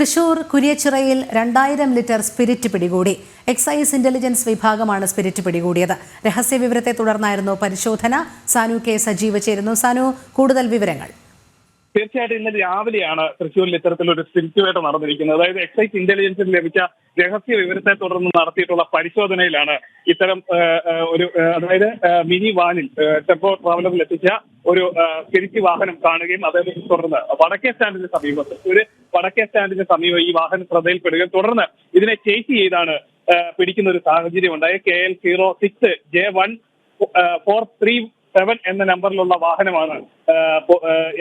തൃശൂർ കുരിയച്ചിറയിൽ രണ്ടായിരം litre spirit പിടികൂടി. എക്സൈസ് ഇന്റലിജൻസ് വിഭാഗമാണ് സ്പിരിറ്റ് പിടികൂടിയത്. രഹസ്യ വിവരത്തെ തുടർന്നായിരുന്നു പരിശോധന. സാനു കെ സജീവ് ചേരുന്നു. സാനു കൂടുതൽ വിവരങ്ങൾ. തീർച്ചയായിട്ടും ഇന്നലെ രാവിലെയാണ് തൃശ്ശൂരിൽ ഇത്തരത്തിലൊരു സ്പിരിറ്റ് വേട്ട നടന്നിരിക്കുന്നത്. അതായത് എക്സൈസ് ഇന്റലിജൻസിന് ലഭിച്ച രഹസ്യ വിവരത്തെ തുടർന്ന് നടത്തിയിട്ടുള്ള പരിശോധനയിലാണ് ഇത്തരം ഒരു അതായത് മിനി വാനിൽ ടെമ്പോ ട്രാവലറിൽ എത്തിച്ച ഒരു തിരിച്ചു വാഹനം കാണുകയും അതേ തുടർന്ന് വടക്കേ സ്റ്റാൻഡിന് സമീപം തൃശ്ശൂര് വടക്കേ സ്റ്റാൻഡിന് സമീപം ഈ വാഹനം ശ്രദ്ധയിൽപ്പെടുകയും തുടർന്ന് ഇതിനെ ചേസ് ചെയ്താണ് പിടിക്കുന്ന ഒരു സാഹചര്യം ഉണ്ടായി K L zero six J one four three seven എന്ന നമ്പറിലുള്ള വാഹനമാണ്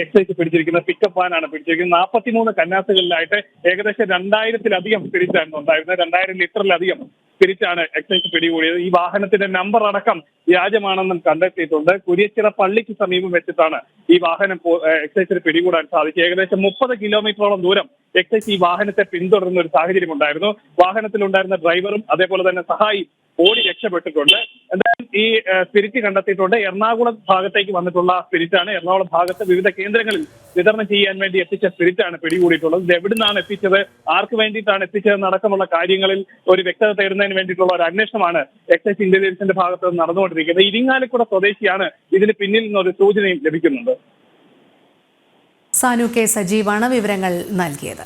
എക്സൈസ് പിടിച്ചിരിക്കുന്നത്. പിക്കപ്പ് വാനാണ് പിടിച്ചിരിക്കുന്നത്. നാൽപ്പത്തിമൂന്ന് കന്നാസുകളിലായിട്ട് ഏകദേശം രണ്ടായിരത്തിലധികം സ്പിരിറ്റാണ് ഉണ്ടായിരുന്നത്. രണ്ടായിരം ലിറ്ററിലധികം സ്പിരിറ്റാണ് എക്സൈസ് പിടികൂടിയത്. ഈ വാഹനത്തിന്റെ നമ്പർ അടക്കം വ്യാജമാണെന്നും കണ്ടെത്തിയിട്ടുണ്ട്. കുരിയച്ചിറ പള്ളിക്ക് സമീപം വെച്ചിട്ടാണ് ഈ വാഹനം എക്സൈസിന് പിടികൂടാൻ സാധിച്ചത്. ഏകദേശം മുപ്പത് കിലോമീറ്ററോളം ദൂരം എക്സൈസ് ഈ വാഹനത്തെ പിന്തുടരുന്ന ഒരു സാഹചര്യം ഉണ്ടായിരുന്നു വാഹനത്തിലുണ്ടായിരുന്ന ഡ്രൈവറും അതേപോലെ തന്നെ സഹായി ഓടി രക്ഷപ്പെട്ടിട്ടുണ്ട്. എന്തായാലും ഈ സ്പിരിറ്റ് കണ്ടെത്തിയിട്ടുണ്ട്. എറണാകുളം ഭാഗത്തേക്ക് വന്നിട്ടുള്ള സ്പിരിറ്റാണ്. എറണാകുളം ഭാഗത്ത് വിവിധ കേന്ദ്രങ്ങളിൽ വിതരണം ചെയ്യാൻ വേണ്ടി എത്തിച്ച സ്പിരിറ്റാണ് പിടികൂടിയിട്ടുള്ളത്. ഇത് എവിടുന്നാണ് എത്തിച്ചത്? ആർക്ക് വേണ്ടിയിട്ടാണ് എത്തിച്ചത് അടക്കമുള്ള കാര്യങ്ങളിൽ ഒരു വ്യക്തത തേടുന്നതിന് വേണ്ടിയിട്ടുള്ള ഒരു അന്വേഷണമാണ് എക്സൈസ് ഇന്റലിജൻസിന്റെ ഭാഗത്ത് നിന്ന് നടന്നുകൊണ്ടിരിക്കുന്നത്. ഇരിങ്ങാലക്കുട സ്വദേശിയാണ് ഇതിന് പിന്നിൽ നിന്നൊരു സൂചനയും ലഭിക്കുന്നുണ്ട്. സാനു കെ സജീവാണ് വിവരങ്ങൾ നൽകിയത്.